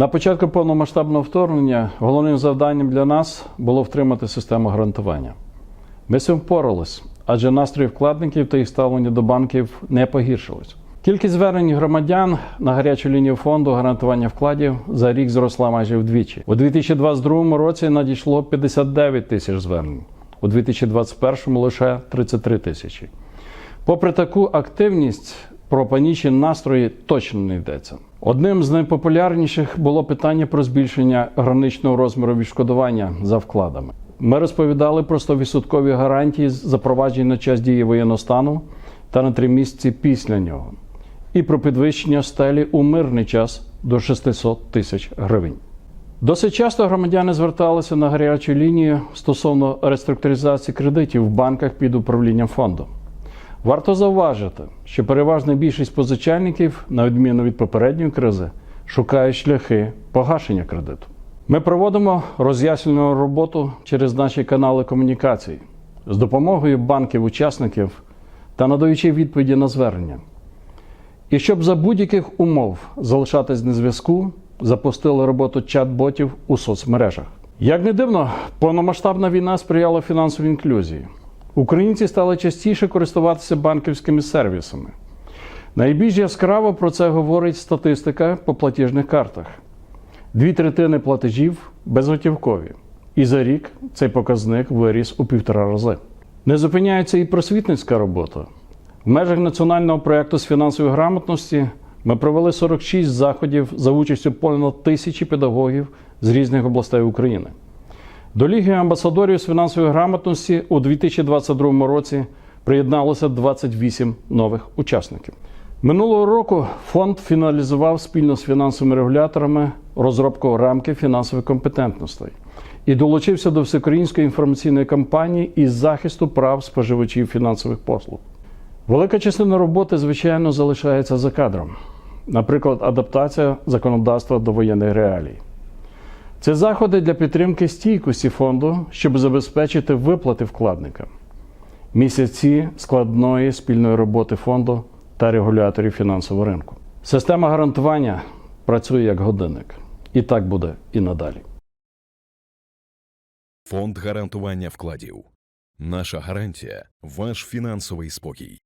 На початку повномасштабного вторгнення головним завданням для нас було втримати систему гарантування. Ми з цим впорались, адже настрої вкладників та їх ставлення до банків не погіршилось. Кількість звернень громадян на гарячу лінію фонду гарантування вкладів за рік зросла майже вдвічі. У 2022 році надійшло 59 тисяч звернень, у 2021 лише 33 тисячі. Попри таку активність, про панічні настрої точно не йдеться. Одним з найпопулярніших було питання про збільшення граничного розміру відшкодування за вкладами. Ми розповідали про 100% гарантії, запроваджені на час дії воєнного стану та на три місяці після нього, і про підвищення стелі у мирний час до 600 тисяч гривень. Досить часто громадяни зверталися на гарячу лінію стосовно реструктуризації кредитів в банках під управлінням фонду. Варто зауважити, що переважна більшість позичальників, на відміну від попередньої кризи, шукають шляхи погашення кредиту. Ми проводимо роз'яснювальну роботу через наші канали комунікацій з допомогою банків-учасників та надаючи відповіді на звернення. І щоб за будь-яких умов залишатись на зв'язку, запустили роботу чат-ботів у соцмережах. Як не дивно, повномасштабна війна сприяла фінансовій інклюзії. Українці стали частіше користуватися банківськими сервісами. Найбільш яскраво про це говорить статистика по платіжних картах. Дві третини платежів безготівкові. І за рік цей показник виріс у півтора рази. Не зупиняється і просвітницька робота. В межах національного проєкту з фінансової грамотності ми провели 46 заходів за участю понад тисячі педагогів з різних областей України. До Ліги амбасадорів з фінансової грамотності у 2022 році приєдналося 28 нових учасників. Минулого року фонд фіналізував спільно з фінансовими регуляторами розробку рамки фінансової компетентності і долучився до всеукраїнської інформаційної кампанії із захисту прав споживачів фінансових послуг. Велика частина роботи, звичайно, залишається за кадром, наприклад, адаптація законодавства до воєнних реалій. Це заходи для підтримки стійкості фонду, щоб забезпечити виплати вкладникам. Місяці складної спільної роботи фонду та регуляторів фінансового ринку. Система гарантування працює як годинник. І так буде і надалі. Фонд гарантування вкладів. Наша гарантія ваш фінансовий спокій.